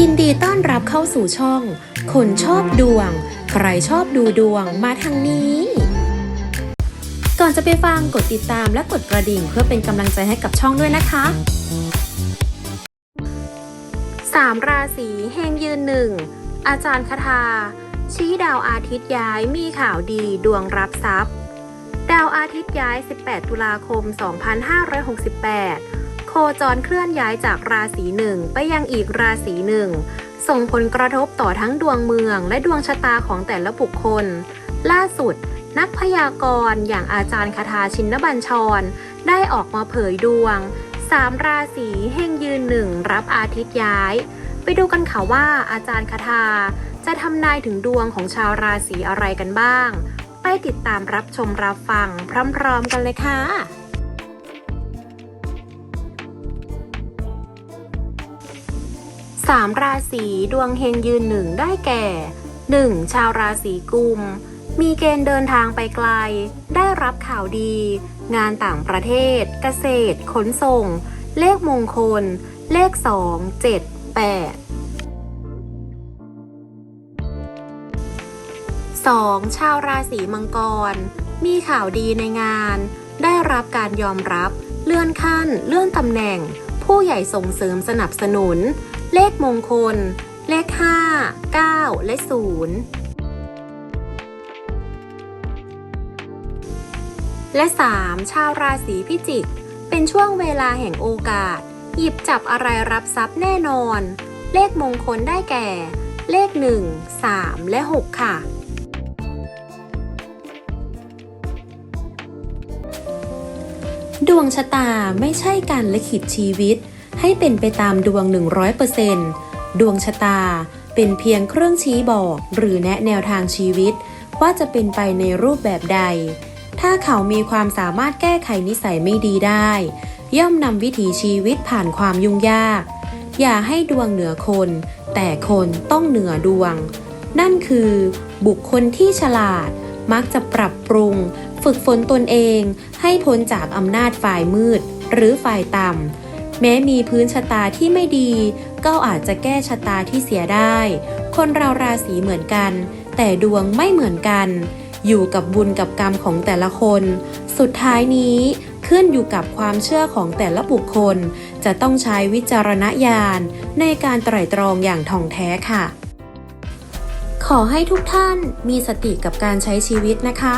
ยินดีต้อนรับเข้าสู่ช่อง คนชอบดวง ใครชอบดูดวงมาทางนี้ ก่อนจะไปฟังกดติดตามและกดกระดิ่งเพื่อเป็นกำลังใจให้กับช่องด้วยนะคะ 3 ราศีเฮงยืนหนึ่งอาจารย์คทา ชี้ดาวอาทิตย์ย้ายมีข่าวดีดวงรับทรัพย์ ดาวอาทิตย์ย้าย 18 ตุลาคม 2568 โคจรเคลื่อนย้ายจากราศีหนึ่งไปยังอีกราศีหนึ่ง ส่งผลกระทบต่อทั้งดวงเมืองและดวงชะตาของแต่ละบุคคล ล่าสุด นักพยากรณ์อย่างอาจารย์คาถาชินบัญชร ได้ออกมาเผยดวง3ราศีเฮงยืนหนึ่งรับอาทิตย์ย้าย ไปดูกันค่ะว่าอาจารย์คาถาจะทำนายถึงดวงของชาวราศีอะไรกันบ้าง ไปติดตามรับชมรับฟังพร้อมๆกันเลยค่ะ สามราศีดวงเฮงยืนหนึ่งได้แก่ 1. ชาวราศีกุม มีเกณฑ์เดินทางไปไกล ได้รับข่าวดี งานต่างประเทศ เกษตร ขนส่ง เลขมงคล เลข 2 7 8 2. ชาวราศีมังกร มีข่าวดีในงาน ได้รับการยอมรับ เลื่อนขั้น เลื่อนตำแหน่ง ผู้ใหญ่ส่งเสริมสนับสนุน เลขมงคล เลข 5 9 และ 0 และ 3. ชาวราศีพิจิก เป็นช่วงเวลาแห่งโอกาส หยิบจับอะไรรับทรัพย์แน่นอน เลขมงคลได้แก่ เลข 1 3 และ 6 ค่ะ ดวงชะตาไม่ใช่การลิขิตชีวิต ให้เป็นไปตามดวง 100%ดวงชะตาเป็นเพียงเครื่องชี้บอกหรือแนะแนวทางชีวิต ว่าจะเป็นไปในรูปแบบใด ถ้าเขามีความสามารถแก้ไขนิสัยไม่ดีได้ ย่อมนำวิถีชีวิตผ่านความยุ่งยาก อย่าให้ดวงเหนือคน แต่คนต้องเหนือดวง นั่นคือ บุคคลที่ฉลาดมักจะปรับปรุง ฝึกฝนตนเองให้พ้นจากอำนาจฝ่ายมืด หรือฝ่ายต่ำ แม้มีพื้นชะตาที่ไม่ดี ก็อาจจะแก้ชะตาที่เสียได้ คนเราราศีเหมือนกัน แต่ดวงไม่เหมือนกัน อยู่กับบุญกับกรรมของแต่ละคน สุดท้ายนี้ขึ้นอยู่กับความเชื่อของแต่ละบุคคล จะต้องใช้วิจารณญาณในการไตร่ตรองอย่างท่องแท้ค่ะ ขอให้ทุกท่านมีสติกับการใช้ชีวิตนะคะ